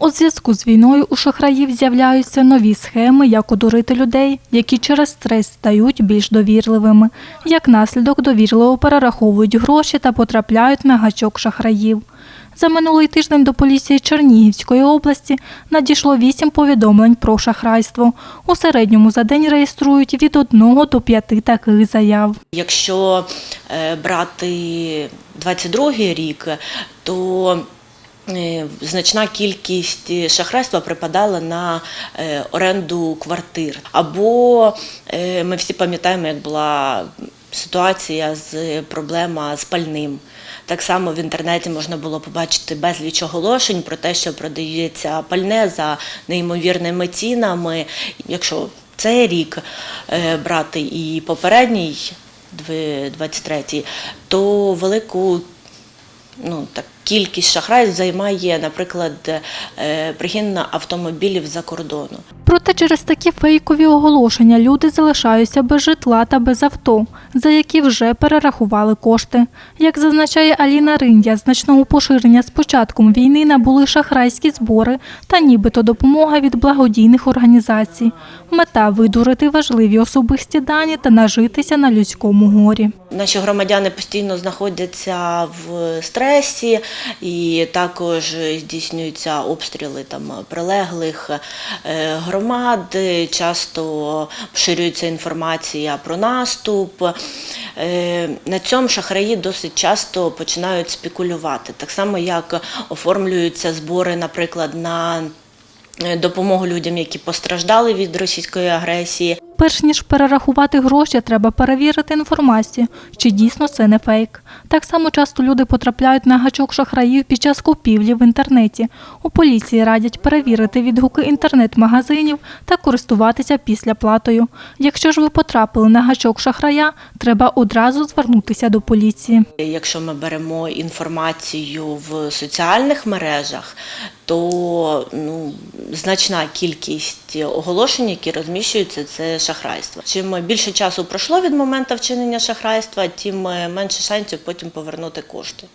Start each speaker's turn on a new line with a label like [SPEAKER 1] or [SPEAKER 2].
[SPEAKER 1] У зв'язку з війною у шахраїв з'являються нові схеми, як одурити людей, які через стрес стають більш довірливими. Як наслідок довірливо перераховують гроші та потрапляють на гачок шахраїв. За минулий тиждень до поліції Чернігівської області надійшло вісім повідомлень про шахрайство. У середньому за день реєструють від одного до п'яти таких заяв.
[SPEAKER 2] Якщо е, брати 22 рік, то значна кількість шахрайства припадала на е, оренду квартир. Або е, ми всі пам'ятаємо, як була ситуація з проблема з пальним. Так само в інтернеті можна було побачити безліч оголошень про те, що продається пальне за неймовірними цінами. Якщо цей рік е, брати і попередній, дви- 23-й, то велику ну, так, кількість шахрайств займає, наприклад, е, пригін автомобілів за кордону.
[SPEAKER 1] Проте через такі фейкові оголошення люди залишаються без житла та без авто, за які вже перерахували кошти. Як зазначає Аліна Риндя, значного поширення з початком війни набули шахрайські збори та нібито допомога від благодійних організацій. Мета видурити важливі особисті дані та нажитися на людському горі.
[SPEAKER 2] Наші громадяни постійно знаходяться в стресі і також здійснюються обстріли там прилеглих е, громад. Часто поширюється інформація про наступ. Е, На цьому шахраї досить часто починають спекулювати. Так само, як оформлюються збори, наприклад, на е, допомогу людям, які постраждали від російської агресії.
[SPEAKER 1] Перш ніж перерахувати гроші, треба перевірити інформацію, чи дійсно це не фейк. Так само часто люди потрапляють на гачок шахраїв під час купівлі в інтернеті. У поліції радять перевірити відгуки інтернет-магазинів та користуватися після платою. Якщо ж ви потрапили на гачок шахрая, треба одразу звернутися до поліції.
[SPEAKER 2] Якщо ми беремо інформацію в соціальних мережах, то ну, значна кількість оголошень, які розміщуються, це шахрайство. Чим більше часу пройшло від моменту вчинення шахрайства, тим менше шансів потім повернути кошти.